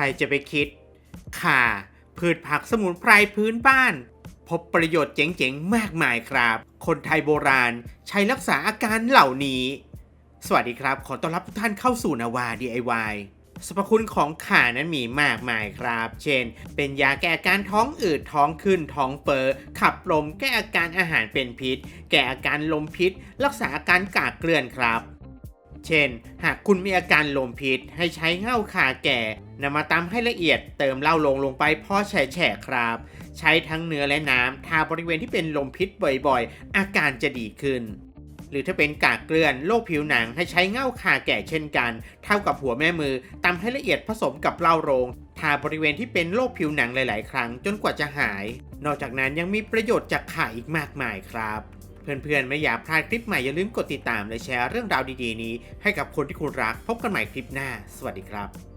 รจะไปคิด ข่า พืชผักสมุนไพรพื้นบ้าน พบประโยชน์เจ๋งๆ มากมายครับ คนไทยโบราณใช้รักษาอาการเหล่านี้ สวัสดีครับ ขอต้อนรับทุกท่านเข้าสู่นาวา DIY สรรพคุณของข่านั้นมีมากมายครับ เช่น เป็นยาแก้อาการท้องอืดท้องขึ้นท้องเฟ้อขับลม แก้อาการอาหารเป็นพิษ แก้อาการลมพิษ รักษาอาการกากเกลื่อนครับ เช่น หากคุณมีอาการลมพิษให้ใช้เง้าขาแก่นำมาตำให้ละเอียดเติมเหล้าลงลงไปพอแฉะครับ ใช้ทั้งเนื้อและน้ำทาบริเวณที่เป็นลมพิษบ่อยๆ อาการจะดีขึ้น หรือถ้าเป็นกากเกลื่อนโรคผิวหนังให้ใช้เง้าขาแก่เช่นกัน เท่ากับหัวแม่มือตำให้ละเอียดผสมกับเหล้าโรงทาบริเวณที่เป็นโรคผิวหนังหลาย ๆ ครั้งจนกว่าจะหาย นอกจากนั้นยังมีประโยชน์จากข่าอีกมากมายครับ เพื่อนๆ ไม่อยากพลาดคลิปใหม่ อย่าลืมกดติดตามและแชร์เรื่องราวดีๆ นี้ให้กับคนที่คุณรัก พบกันใหม่คลิปหน้า สวัสดีครับ